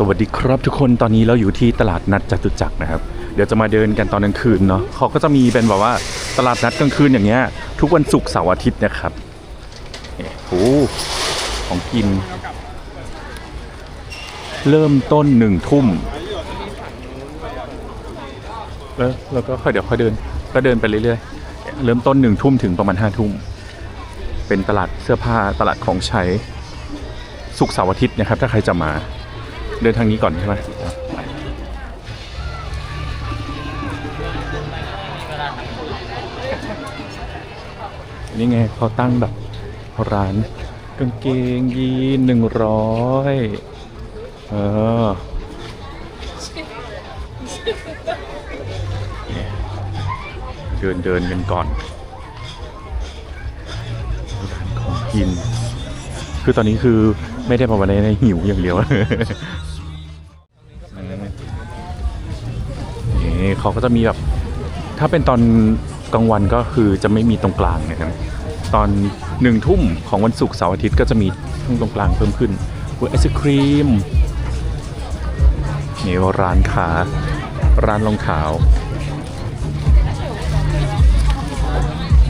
สวัสดีครับทุกคนตอนนี้เราอยู่ที่ตลาดนัดจตุจักรนะครับ เดี๋ยวจะมาเดินกันตอนกลางคืนเนาะเขาก็จะมีเป็นแบบว่าตลาดนัดกลางคืนอย่างเงี้ยทุกวันศุกร์เสาร์อาทิตย์นะครับโอ้ของกิน เริ่มต้นหนึ่งทุ่มเออแล้วก็ค่อยเดี๋ยวค่อยเดิน ก็เดินไปเรื่อยๆ เริ่มต้นหนึ่งทุ่มถึงประมาณห้าทุ่ม เป็นตลาดเสื้อผ้าตลาดของใช้ศุกร์เสาร์อาทิตย์นะครับ ถ้าใครจะมา เดินทางนี้ก่อนใช่ไหมนี่ไงเขาตั้งแบบร้านกางเกงยีนหนึ่งร้อยเออเดินเดินกันก่อนร้านของกิน คือตอนนี้คือไม่ได้ภาวนาในหิวอย่างเดียว เขาก็จะมีแบบถ้าเป็นตอนกลางวันก็คือจะไม่มีตรงกลางนะครับตอนหนึ่งทุ่มของวันศุกร์เสาร์อาทิตย์ก็จะมีช่วงตรงกลางเพิ่มขึ้นอุ๊ยไอศครีมนี่ร้านค้าร้านรองเท้า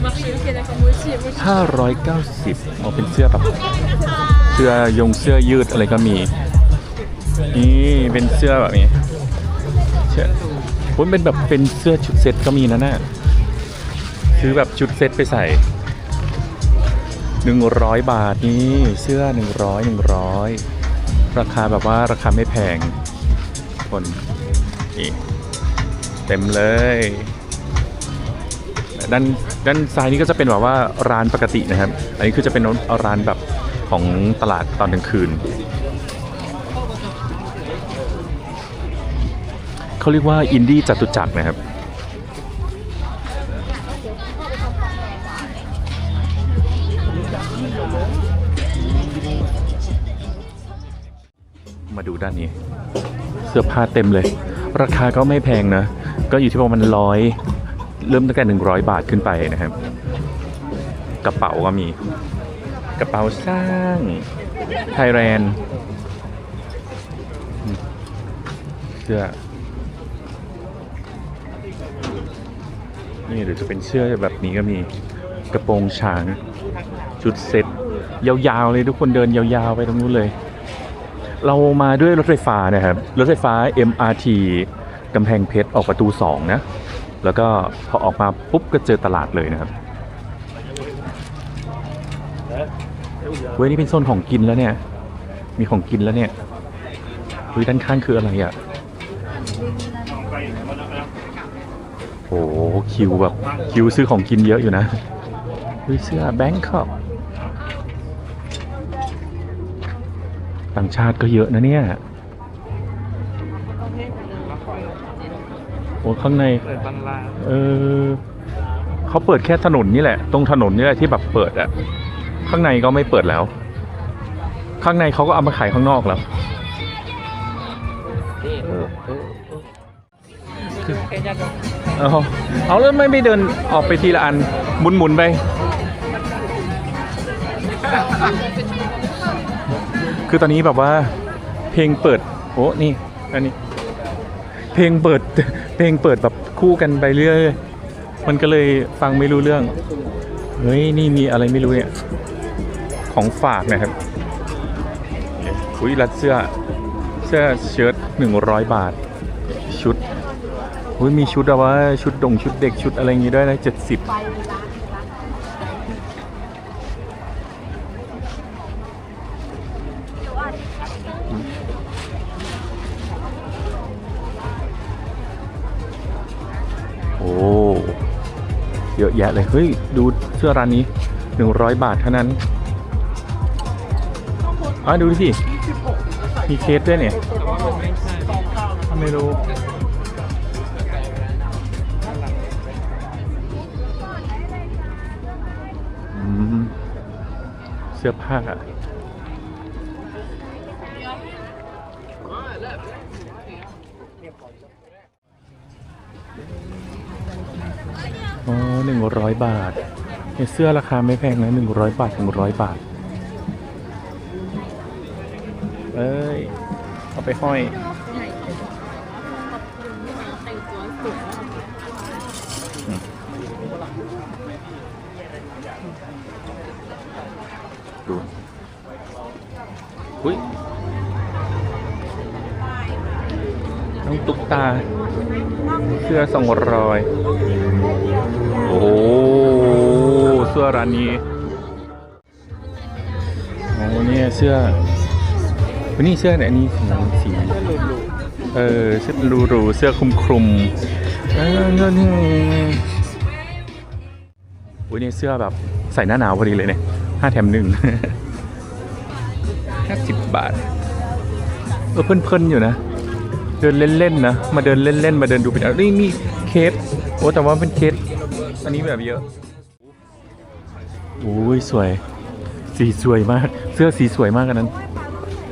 Marché, ok, d'accord, moi aussi, moi aussi. 590เอาเป็นเสื้อแบบเสื้อยงเสื้อยืดอะไรก็มี นี่เป็นเสื้อแบบนี้เสื้อ ผมเป็นแบบเป็นเสื้อชุดเซ็ตก็มีนะน่ะซื้อแบบชุดเซ็ตไปใส่หนึ่งร้อยบาทนี่เสื้อหนึ่งร้อยหนึ่งร้อยราคาแบบว่าราคาไม่แพงคนนี่เต็มเลยด้านด้านซ้ายนี้ก็จะเป็นแบบว่าร้านปกตินะครับ อันนี้คือจะเป็นร้านแบบของตลาดตอนกลางคืน เขาเรียกว่าอินดี้จตุจักรนะครับ มาดูด้านนี้ เสื้อผ้าเต็มเลย ราคาก็ไม่แพงนะ ก็อยู่ที่ประมาณร้อยเริ่มตั้งแต่หนึ่งร้อยบาทขึ้นไปนะครับ กระเป๋าก็มี กระเป๋าสร้างไทยแลนด์เสื้อ นี่เดี๋ยวจะเป็นเสื้อแบบนี้ก็มีกระโปรงช้างชุดเซ็ตยาวๆเลยทุกคนเดินยาวๆไปตรงนู้นเลย เรามาด้วยรถไฟฟ้านะครับ รถไฟฟ้า MRT กำแพงเพชรออกประตู 2 นะ แล้วก็พอออกมาปุ๊บก็เจอตลาดเลยนะครับเว้ยนี่เป็นโซนของกินแล้วเนี่ย มีของกินแล้วเนี่ยเฮ้ยด้านข้างคืออะไรอะ่ะ โอ้โหคิวแบบคิวซื้อของกินเยอะอยู่นะเฮ้ยเสื้อแบงคอกต่างชาติก็เยอะนะเนี่ยโอ้ข้างในเปิดบางร้านเออเขาเปิดแค่ถนนนี่แหละ ตรงถนนนี่แหละที่แบบเปิดอะข้างในก็ไม่เปิดแล้ว ข้างในเขาก็เอามาขายข้างนอกแล้วนี่เออ เอาเอาแล้วไม่ไม่เดินออกไปทีละอันหมุนหมุนๆไป คือตอนนี้แบบว่าเพลงเปิดโอ้นี่อันนี้ เพลงเปิดเพลงเปิดแบบคู่กันไปเรื่อยมันก็เลยฟังไม่รู้เรื่อง เฮ้ย นี่มีอะไรไม่รู้เนี่ย ของฝากนะครับ อุ้ยรัดเสื้อ เสื้อเชิ้ตหนึ่งร้อยบาท ชุด อุ้ยมีชุดอะว่าชุดดงชุดเด็กชุดอะไรอย่างงี้ด้วยนะเจ็ดสิบโอ้เยอะแยะเลย เฮ้ย ดูเสื้อร้านนี้หนึ่งร้อยบาทเท่านั้นอะดูสิมีเคสด้วยเนี่ย ไม่รู้ เสื้อผ้าอ๋อหนึ่งร้อยบาทเนี่ยเสื้อราคาไม่แพงนะหนึ่งร้อยบาทหนึ่งร้อยบาท เอ้ย เอาไปห้อย เสื้อสองรอย โอ้โหเสื้อร้านนี้โอ้เนี่ยเสื้อวันนี้เสื้อไหนอันนี้สีสีเออเสื้อรูรูเสื้อคลุมคลุมเออเงินนี่โอ้ยเนี่ยเสื้อแบบใส่หน้าหนาวพอดีเลยเนี่ยห้าแถมหนึ่งห้าสิบบาท เออเพลินๆอยู่นะ เดินเล่นๆนะ มาเดินเล่นๆ มาเดินดูเป็นนี่มีเคสโอ้แต่ว่าเป็นเคสอันนี้แบบเยอะโอ้ยสวย สีสวยมาก เสื้อสีสวยมากอันนั้น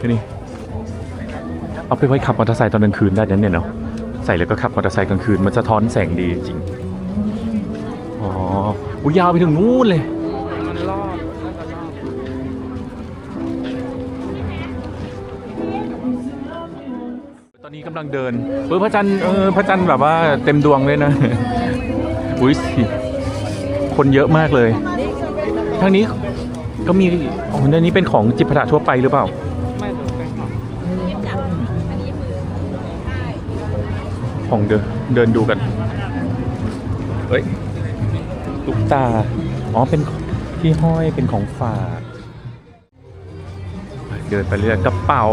นี่เอาไปไว้ขับมอเตอร์ไซค์ตอนกลางคืนได้นั่นเนี่ยเนาะใส่แล้วก็ขับมอเตอร์ไซค์กลางคืนมันสะท้อนแสงดีจริง อ๋อ ยาวไปถึงนู้นเลย อนนี้กำลังเดินเออพระจันทร์เออพระจันทร์แบบว่าเต็มดวงเลยนะ อุ้ยคนเยอะมากเลย ทางนี้ก็มีอ๋อนนี้เป็นของจิปาถะทั่วไปหรือเปล่าไม่เป็นของของเดินเดินดูกัน เฮ้ยตุ๊กตา อ๋อ เป็นที่ห้อยเป็นของฝาก เดินไปเรื่อยกระเป๋า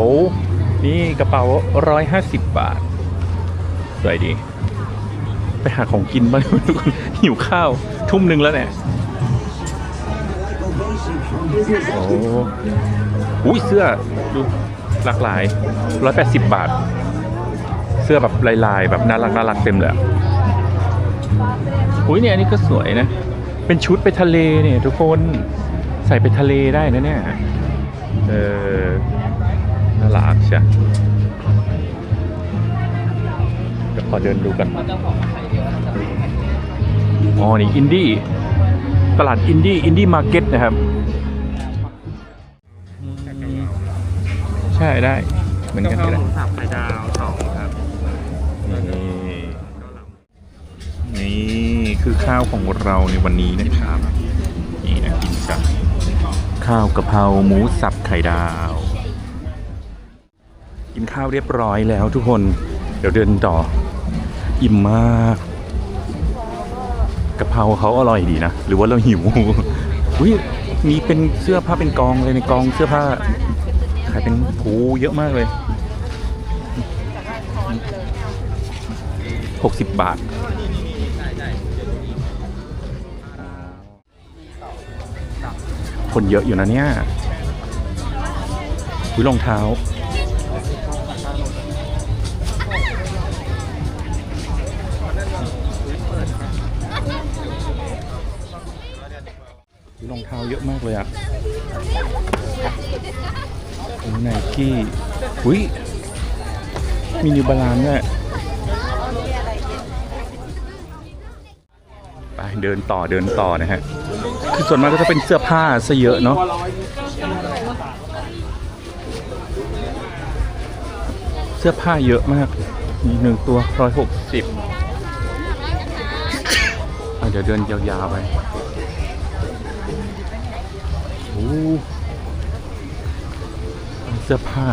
นี่กระเป๋าร้อยห้าสิบบาท สวยดี ไปหาของกินบ้างทุกคนหิวข้าว ทุ่มหนึ่งแล้วเนี่ย โอ้อุ้ยเสื้อ ดู หลากหลายร้อยแปดสิบบาท เสื้อแบบลายๆ แบบน่ารักน่ารักเต็มเลยอะอุ้ยเนี่ยอันนี้ก็สวยนะ เป็นชุดไปทะเลเนี่ยทุกคนใส่ไปทะเลได้นะเนี่ย เออ น่ารักใช่เดี๋ยวขอเดินดูกันเจ้าของมาขายเดียวน่าจะเป็นอ๋อ นี่อินดี้ ตลาดอินดี้ อินดี้มาร์เก็ตนะครับ ใช่ได้ เหมือนกันกะก็เพราได้หมูสับไข่ดาวสองครับ นี่ นี่คือข้าวของเราในวันนี้นะครับ นี่นะกินกันข้าวกะเพราหมูสับไข่ดาว กินข้าวเรียบร้อยแล้วทุกคน เดี๋ยวเดินต่อ อิ่มมากกะเพราเขาอร่อยดีนะ หรือว่าเราหิวอุ้ยมีเป็นเสื้อผ้าเป็นกองเลยในกองเสื้อผ้า ขายเป็นโอ้เยอะมากเลยหกสิบบาท คนเยอะอยู่นะเนี่ยอุ้ยรองเท้า เท้าเยอะมากเลยอะโอ้ไนกี้อุ้ยมีนิวบาลานด้วยไปเดินต่อเดินต่อนะฮะ คือส่วนมากก็จะเป็นเสื้อผ้าซะเยอะเนาะเสื้อผ้าเยอะมากมีหนึ่งตัวร้อยหกสิบเดี๋ยวเดินยาวๆไป เสื้อผ้า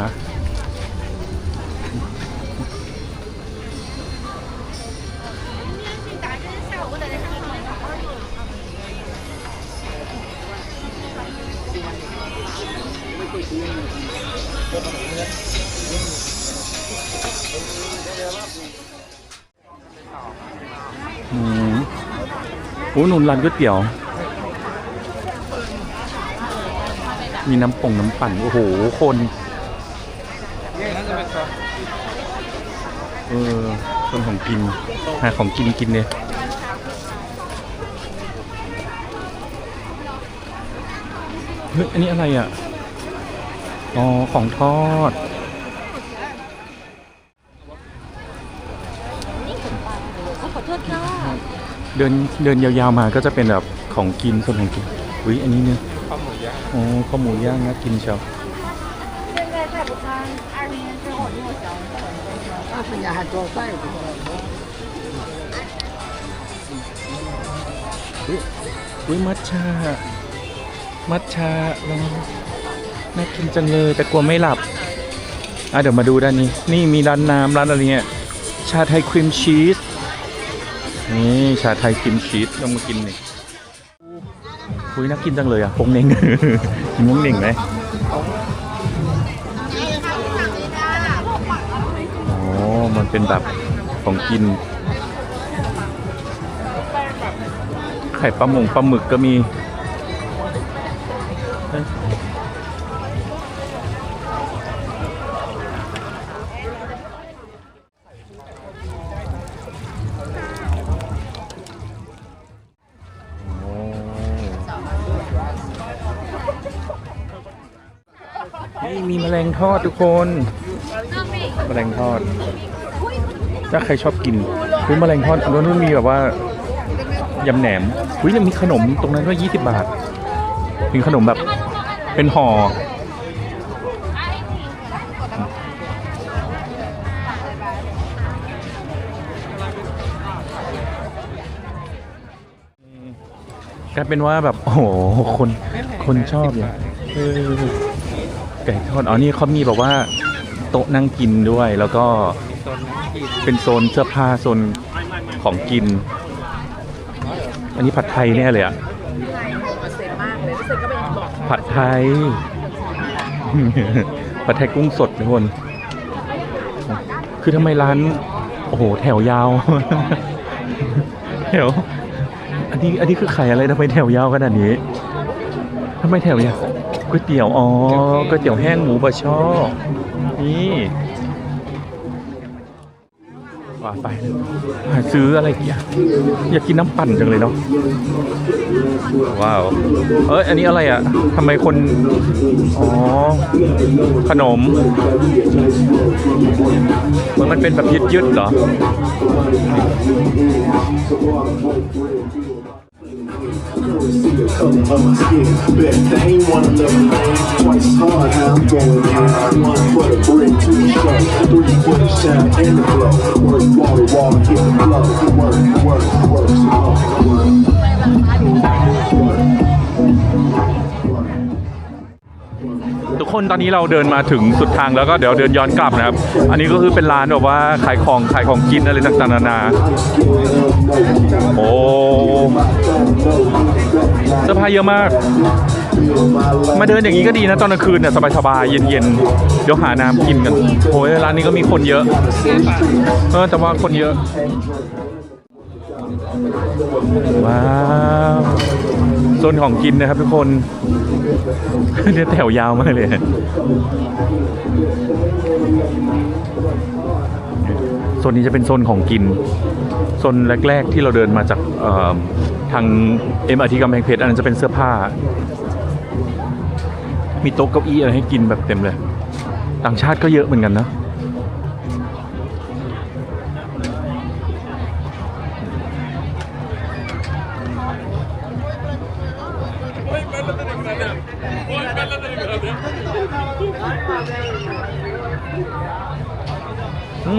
อืมโอ้หนุนร้านก๋วยเตี๋ยว มีน้ำปงน้ำปั่น โอ้โห คนนี่น่าจะเป็นซอสเออคนของกิน หาของกินกินเนี่ยเฮ้ย อันนี้อะไรอะ อ๋อ ของทอด ขอโทษค่ะ เดินเดินยาวๆมาก็จะเป็นแบบของกินส่วนของกินอุ้ยอันนี้เนี่ยข้าวหมูย่าง โอ้ข้าวหมูย่างนะกินเชียว เป็นไงค่ะลูกค้า 二十年之后你有想二十年还多晒不 อุ๊ยอุ้ยมัทฉามัทฉาลองน่ากินจังเลยแต่กลัวไม่หลับ อ่ะเดี๋ยวมาดูด้านนี้ นี่มีร้านน้ำร้านอะไรเนี่ย ชาไทยครีมชีส นี่ชาไทยครีมชีสลองมากินหน่อย คุยน่ากินจังเลยอะพงเน่งกินพงเน่งไหมอ๋อมันเป็นแบบของกิน ไข่ปลาหมงปลาหมึกก็มี มีแมลงทอดทุกคนแมลงทอด ถ้าใครชอบกินคือแมลงทอดอันนู้นมีแบบว่ายำแหนมอุ้ยยังมีขนมตรงนั้นด้วย20 บาทมีขนมแบบเป็นห่อกลายเป็นว่าแบบ โอ้โห คน คนชอบอย่าง ไก่ทอดอ๋อนี่เขามีแบบว่าโต๊ะนั่งกินด้วย แล้วก็เป็นโซนเสื้อผ้าโซนของกิน อันนี้ผัดไทยแน่เลยอะผัดไทย ผัดไทยกุ้งสดทุกคน คือทำไมร้าน โอ้โห แถวยาว แถว อันนี้ อันนี้คือไข่อะไรทำไมแถวยาวขนาดนี้ทำไมแถวยาว ก๋วยเตี๋ยว อ๋อก๋วยเตี๋ยวแห้งหมูบะช่อ นี่ว่าไปหาซื้ออะไรกี่อย่างอยากกินน้ำปั่นจังเลยเนาะว้าวเอ้ยอันนี้อะไรอะทำไมคน อ๋อ ขนมมันมันเป็นแบบยืดยืดๆเหรอ color of my skin. Bet they ain't wanna a lane. Twice hard how I'm going in. One for the brick, two the show, three for the shine and the glow. Work, water, water, hit the flow. Work, work, work, some more. Work, work. ทุกคนตอนนี้เราเดินมาถึงสุดทางแล้วก็เดี๋ยวเดินย้อนกลับนะครับ อันนี้ก็คือเป็นร้านแบบว่าขายของขายของกินอะไรต่างๆนานา โอ้เสื้อผ้าเยอะมาก มาเดินอย่างนี้ก็ดีนะตอนกลางคืนเนี่ยสบายๆเย็นๆ เดี๋ยวหาน้ำกินกันโอ้ยร้านนี้ก็มีคนเยอะเออแต่ว่าคนเยอะ ว้าวโซนของกินนะครับทุกคน เนี่ยแถวยาวมากเลยโซนนี้จะเป็นโซนของกิน โซนแรก ๆ ที่เราเดินมาจากทางเอ็มอาทีกำแพงเพชรอันนั้นจะเป็นเสื้อผ้า มีโต๊ะเก้าอี้อะไรให้กินแบบเต็มเลย ต่างชาติก็เยอะเหมือนกันนะ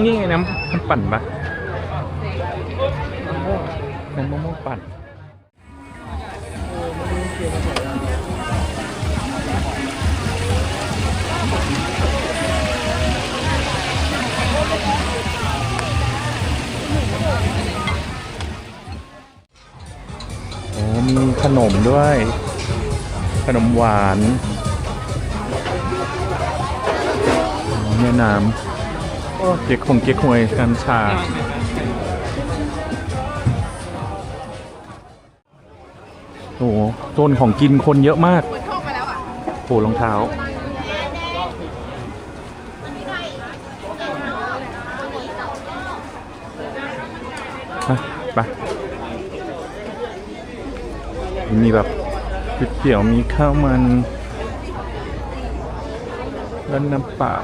นี่ไงน้ำน้ำปั่นปะน้ำมะม่วงปั่นโอ้มีขนมด้วย ขนมหวานแม่น้ำ เก๊กคงเก๊กฮวยกัญชา โอ้โหโซนของกินคนเยอะมากโอ้รองเท้า ไปไปมีแบบก๋วยเตี๋ยวมีข้าวมันแล้วน้ำเปล่า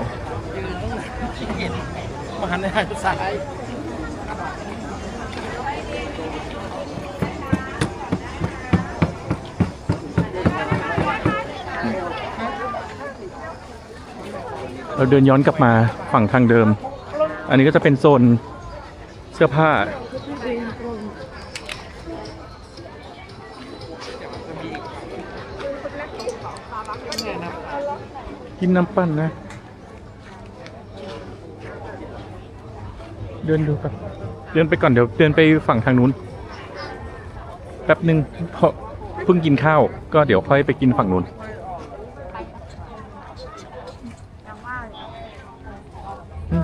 มาหันในทางซ้ายเราเดินย้อนกลับมาฝั่งทางเดิม อันนี้ก็จะเป็นโซนเสื้อผ้า กินน้ำปั้นนะ เดินดูครับ เดินไปก่อนเดี๋ยวเดินไปฝั่งทางนู้น แป๊บหนึ่งเพราะเพิ่งกินข้าว ก็เดี๋ยวค่อยไปกินฝั่งนู้น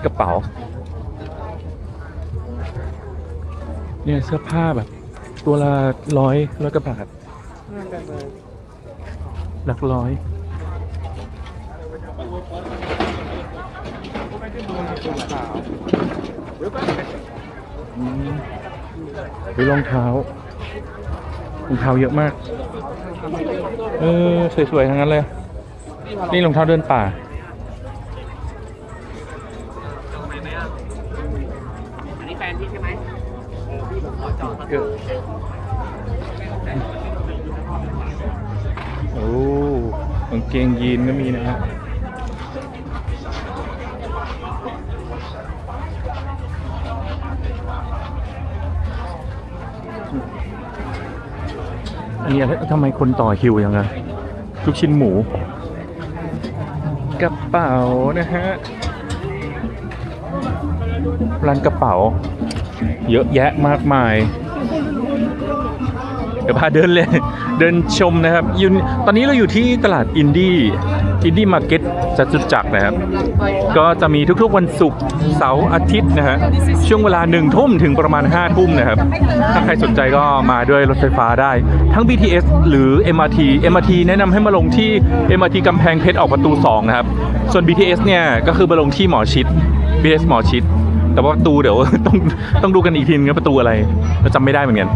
กระเป๋า เนี่ยเสื้อผ้าแบบ ตัวละร้อยร้อยกว่าบาทหลักร้อย อืมไปรองเท้ารองเท้าเยอะมาก เออ สวยๆ ทั้งนั้นเลย นี่รองเท้าเดินป่า อันนี้แฟนพี่ใช่ไหมเกิดโอ้กางเกงยีนก็มีนะฮะ อันนี้อะไรทำไมคนต่อคิวยังไงลูกชิ้นหมู กระเป๋านะฮะร้านกระเป๋า เยอะแยะมากมาย เดี๋ยวพาเดินเลย เดินชมนะครับอยูนตอนนี้เราอยู่ที่ตลาดอินดี้อินดี้มาร์เก็ต จตุจักรนะครับ ก็จะมีทุกๆวันศุกร์เสาร์อาทิตย์นะฮะช่วงเวลาหนึ่งทุ่มถึงประมาณ5้าทุ่มนะครับ ถ้าใครสนใจก็มาด้วยรถไฟฟ้าได้ ทั้ง BTS หรือ MRT MRT แนะนำให้มาลงที่ MRT กำแพงเพชรออกประตู 2 นะครับ ส่วน BTS เนี่ยก็คือมาลงที่หมอชิด BTS หมอชิด แต่ว่าประตูเดี๋ยวต้องต้องดูกันอีกทีนึงประตูอะไรเราจำไม่ได้เหมือนกัน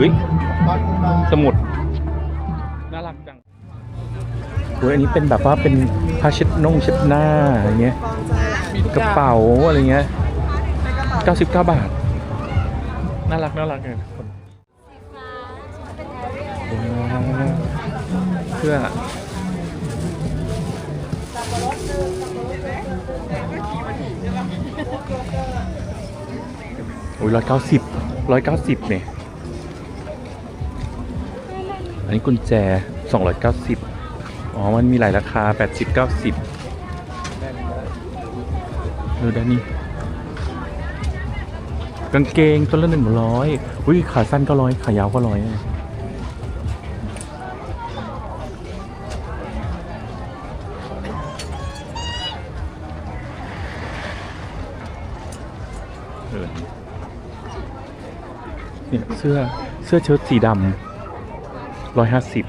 เฮ้ยสมุด น่ารักจังโอ้ยอันนี้เป็นแบบว่าเป็นผ้าเช็ดน่งเช็ดหน้าอย่างเงี้ย กระเป๋าอะไรเงี้ย 99 บาท น่ารักน่ารักเลยทุกคนว้าเพื่อโอ้ยร้อยเก้าสิบร้อยเก้าสิบเนี่ย อันนี้กุญแจ 290 อ๋อ มันมีหลายราคา 80 90ดูด้านนี้ กางเกงตัวละหนึ่งร้อยอุ้ย ขาสั้นก็ร้อย ขายาวก็ร้อยเนี่ยเสื้อเสื้อเชิ้ตสีดำ ร้อยห้าสิบ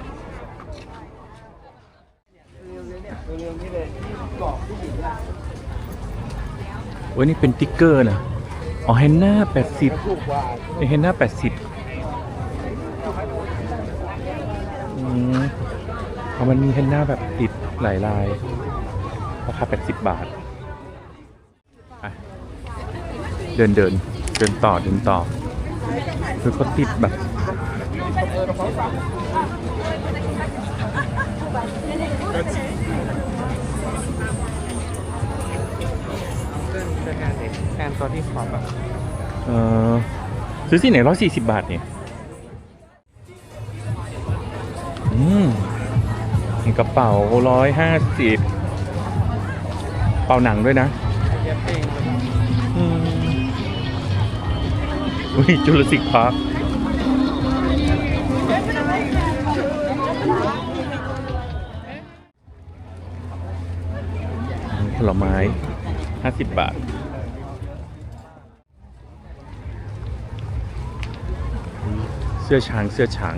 เว้ยนี่เป็นติ๊กเกอร์นะอ๋อเฮนน่าแปดสิบเฮนน่าแปดสิบอืมเอามันมีเฮนน่าแบบติดหลายลาย ราคาแปดสิบบาท เดินเดินเดินต่อเดินต่อคือเขาติดแบบ เพื่อนเพื่อนงานเด็กแฟนตัวที่ขอบแบบเออซื้อที่ไหนร้อยสี่สิบบาทเนี่ยอืมกระเป๋าร้อยห้าสิบเป๋าหนังด้วยนะเย็บเองเลยอืมอุ้ยจุลศิกพาร์ค ลไม้ห้าสิบบาท เสื้อช้างเสื้อช้าง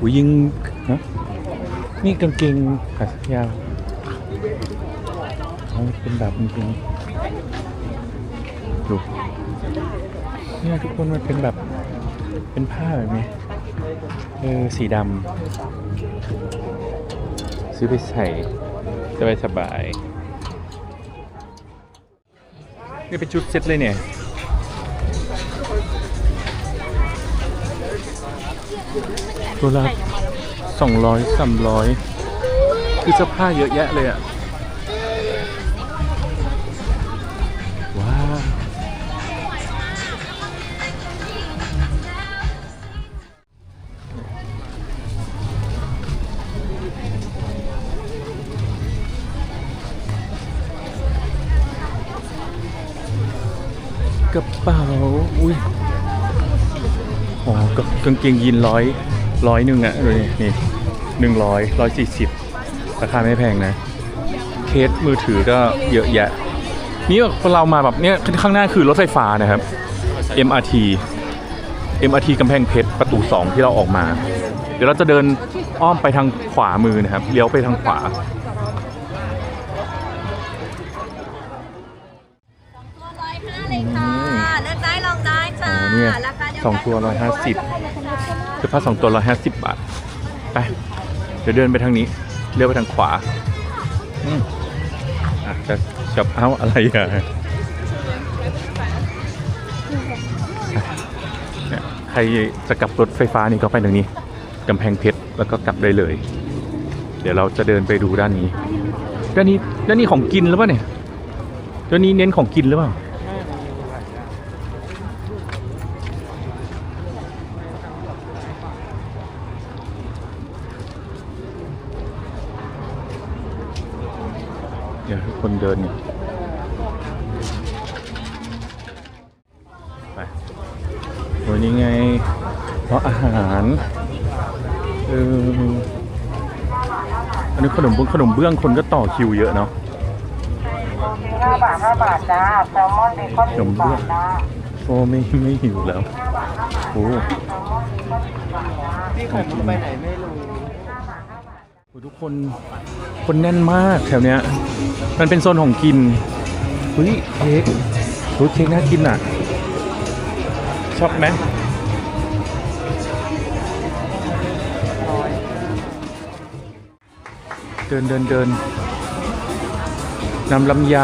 อุ้ยยิงฮะนี่กางเกงขายาวเขาเป็นแบบจริงดูเนี่ยทุกคนมันเป็นแบบ เป็นผ้าแบบนี้เออสีดำ ซื้อไปใส่สบายสบายๆนี่เป็นชุดเซ็ตเลยเนี่ยตัวละสองร้อยสามร้อยคือเสื้อผ้าเยอะแยะเลยอะ ระเป๋า อุ้ยอ๋อกกางเกงยีนร้อยร้อยหนึ่งอะดูนี่นี่หนึ่งร้อยร้อยสี่สิบราคาไม่แพงนะ เคสมือถือก็เยอะแยะ นี่เรามาแบบเนี้ยข้างหน้าคือรถไฟฟ้านะครับ MRT MRT กำแพงเพชรประตู 2 ที่เราออกมา เดี๋ยวเราจะเดินอ้อมไปทางขวามือนะครับ เลี้ยวไปทางขวา ตัวร้อยห้าเลยค่ะ เลือกได้ลองได้จ้า อ๋อเนี่ย ราคาเดียว สองตัวร้อยห้าสิบเสื้อผ้าสองตัวร้อยห้าสิบบาท ไป เดี๋ยวเดินไปทางนี้ เลี้ยวไปทางขวา อืมอะจะจับเอาอะไรอะเนี่ยใครจะกลับรถไฟฟ้านี่ก็ไปทางนี้กำแพงเพชรแล้วก็กลับได้เลย เดี๋ยวเราจะเดินไปดูด้านนี้ ด้านนี้ ด้านนี้ของกินหรือเปล่าเนี่ยด้านนี้เน้นของกินหรือเปล่า เดี๋ยวให้คนเดินเนี่ยไปโอ้ยนี่ไงเพราะอาหารเอออันนี้ขนมเบื้องขนมเบื้องคนก็ต่อคิวเยอะเนาะห้าบาทห้าบาทจ้าแซลมอนเบคอนขนมเบื้องจ้าโอ้ไม่ไม่หิวแล้วโอ้พี่ของมึงไปไหนไม่รู้โห ทุกคนคนแน่นมากแถวเนี้ย มันเป็นโซนของกินเฮ้ยเค้กรู้เค้กน่ากินอะชอบไหมเดินเดินเดินนำลำไย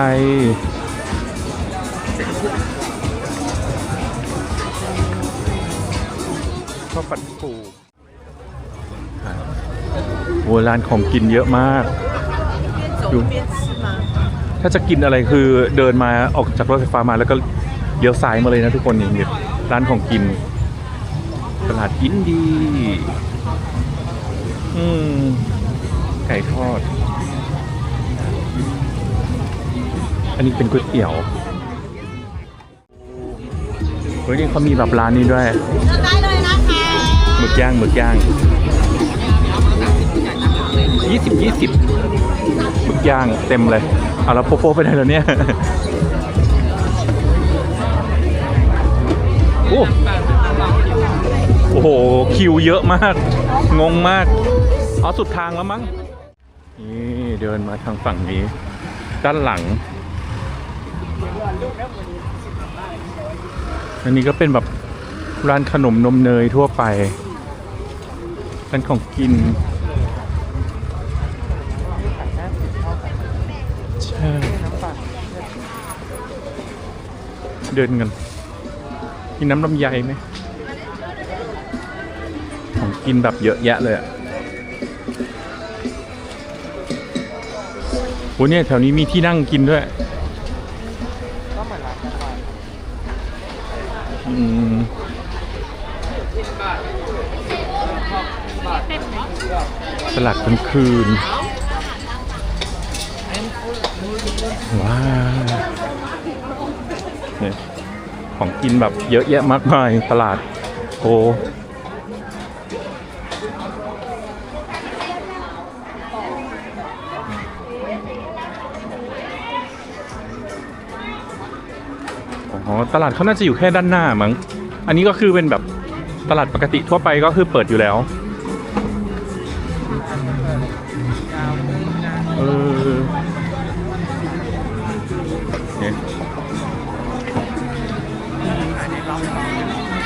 ร้านของกินเยอะมากดูถ้าจะกินอะไรคือเดินมาออกจากรถไฟฟ้ามาแล้วก็เลี้ยวซ้ายมาเลยนะทุกคนอย่างเงี้ยร้านของกิน ตลาดอินดี อืม ไก่ทอด อันนี้เป็นก๋วยเตี๋ยวเฮ้ยนี่เขามีแบบร้านนี้ด้วยเลือกได้เลยนะคะหมึกย่างหมึกย่าง ยี่สิบยี่สิบหมึกย่างเต็มเลย เอาแล้วโปโปไปไหนแล้วเนี่ย โอ้โอ้โห คิวเยอะมาก งงมาก เอาสุดทางแล้วมั้ง นี่เดินมาทางฝั่งนี้ ด้านหลัง อันนี้ก็เป็นแบบร้านขนมนมเนยทั่วไปร้านของกิน เดินกันกินน้ำลำไยไหมของกินแบบเยอะแยะเลยอะโหเนี่ยแถวนี้มีที่นั่งกินด้วยก็เหมือนร้านอืมตลาดกลางคืน ว้าว ของกินแบบเยอะแยะมากมายตลาดโอ้อ๋อตลาดเขาน่าจะอยู่แค่ด้านหน้ามั้ง อันนี้ก็คือเป็นแบบตลาดปกติทั่วไปก็คือเปิดอยู่แล้ว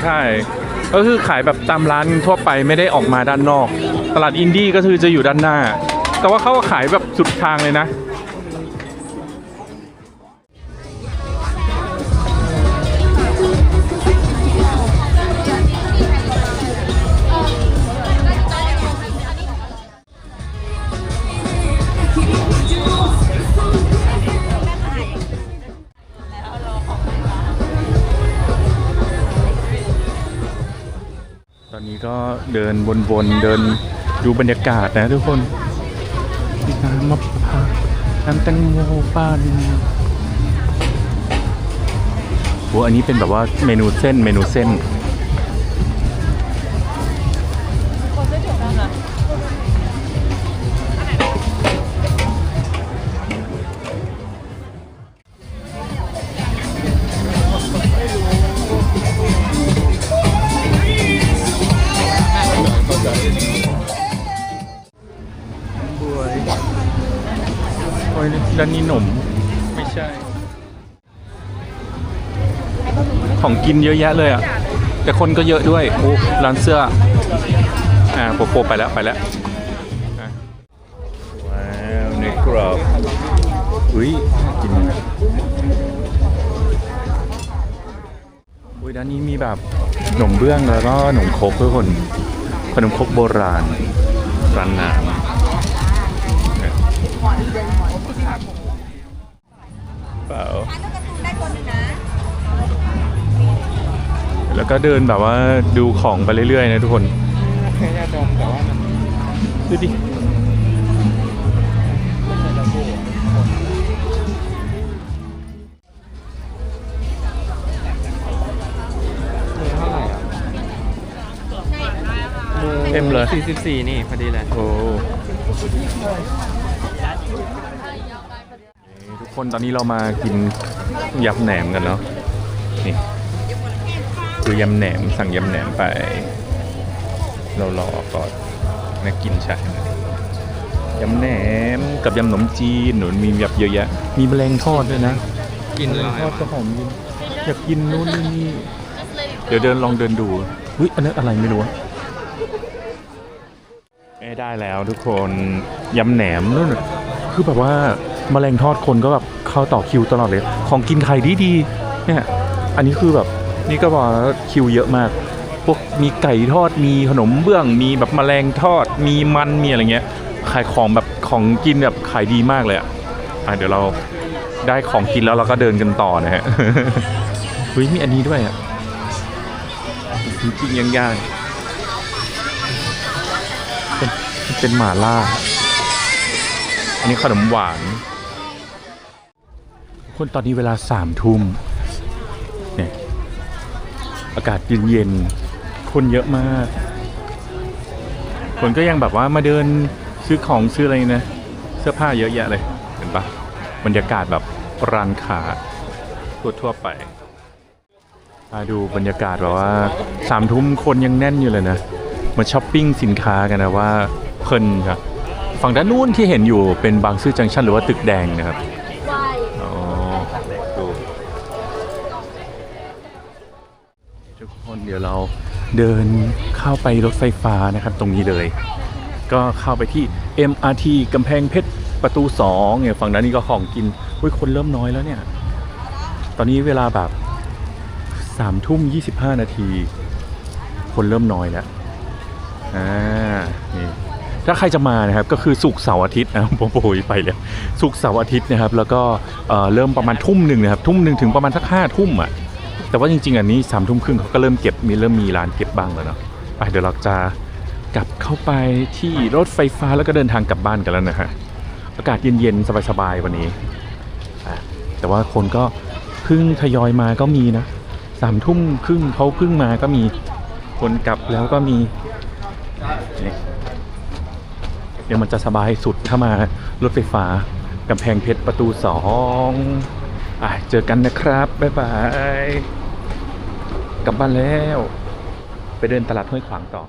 ช่ ก็คือขายแบบตามร้านทั่วไปไม่ได้ออกมาด้านนอก ตลาดอินดี้ก็คือจะอยู่ด้านหน้า แต่ว่าเขาก็ขายแบบสุดทางเลยนะ นวนๆเดินดูบรรยากาศนะทุกคนน้ำมะพร้าวน้ำแตงโมปั้นโหอันนี้เป็นแบบว่าเมนูเส้นเมนูเส้น ด้านนี้หนม ไม่ใช่ ของกินเยอะแยะเลยอะ แต่คนก็เยอะด้วยโอ้ร้านเสื้อ อ่าโปโปไปแล้วไปแล้วว้าวเนื้อกรอบอุ้ยกินอุ้ยด้านนี้มีแบบขนมเบื้องแล้วก็ขนมครกทุกคนขนมครกโบราณร้านน้ำ ก็เดินแบบว่าดูของไปเรื่อยๆนะทุกคนแค่ยาดมแต่ว่ามันดูดิมือเท่าไหร่อะมือเต็มเลย44 นี่พอดีเลย โอ้ทุกคนตอนนี้เรามากินยำแหนมกันเนาะนี่ คือยำแหนมสั่งยำแหนมไป เรารอก่อนนะกินใช่ยำแหนมกับยำขนมจีนหนุนมีแบบเยอะแยะ มีแมลงทอดด้วยนะกินแมลอะงไรทอดก็วะหอมกินอยากกินนู่นนี่นี่เดี๋ยวเดินลองเดินดูอุ้ยอันนั้นอะไรไม่รู้อะไม่ได้แล้วทุกคนยำแหนมนู่นน่ะคือแบบว่าแมลงทอดคนก็แบบเข้าต่อคิวตลอดเลย ของกินไข่ดีดีๆเนี่ยอันนี้คือแบบ นี่ก็บอกว่าคิวเยอะมากพวกมีไก่ทอดมีขนมเบื้อง มีแบบแมลงทอด มีมันมีอะไรเงี้ย ขายของแบบของกินแบบขายดีมากเลยอะอะเดี๋ยวเราได้ของกินแล้วเราก็เดินกันต่อนะฮะเฮ้ยมีอันนี้ด้วยอะจริงย่างๆเป็นเป็นหม่าล่า อันนี้ขนมหวาน คนตอนนี้เวลาสามทุ่ม อากาศเย็นๆคนเยอะมาก คนก็ยังแบบว่ามาเดินซื้อของซื้ออะไรนะ เสื้อผ้าเยอะแยะเลย เห็นปะบรรยากาศแบบร้านค้าทั่วๆไปมาดูบรรยากาศแบบว่าสามทุ่มคนยังแน่นอยู่เลยนะ มาช้อปปิ้งสินค้ากันนะว่าเพลินครับฝั่งด้านนู้นที่เห็นอยู่เป็นบางซื่อจังชันหรือว่าตึกแดงนะครับ วาย อ๋อดูทุกคน เดี๋ยวเราเดินเข้าไปรถไฟฟ้านะครับตรงนี้เลย ก็เข้าไปที่ MRT กำแพงเพชรประตู2เนี่ยฝั่งด้นนี้ก็ของกินอุ้ยคนเริ่มน้อยแล้วเนี่ย ตอนนี้เวลาแบบสามทุ่มยี่สิบห้านาที คนเริ่มน้อยแล้วอ่านี่ถ้าใครจะมานะครับก็คือสุกเสาร์อาทิตย์นะผมโอยไปเลยสุกเสาร์อาทิตย์นะครับ แล้วก็เเริ่มประมาณทุ่มหนึ่งนะครับ ทุ่มหนึ่งถึงประมาณสักห้าทุ่มอะ แต่ว่าจริงๆ อันนี้สามทุ่มครึ่งเขาก็เริ่มเก็บมีเริ่มมีร้านเก็บบ้างแล้วเนาะไปเดี๋ยวเราจะกลับเข้าไปที่รถไฟฟ้าแล้วก็เดินทางกลับบ้านกันแล้วนะฮะอากาศเย็นๆ สบายๆ วันนี้ แต่ว่าคนก็เพิ่งทยอยมาก็มีนะสามทุ่มครึ่งเขาเพิ่งมาก็มีคนกลับแล้วก็มีเดี๋ยวมันจะสบายสุดถ้ามารถไฟฟ้ากำแพงเพชรประตูสอง เจอกันนะครับ บ๊ายบาย กลับบ้านแล้ว ไปเดินตลาดห้วยขวางต่อ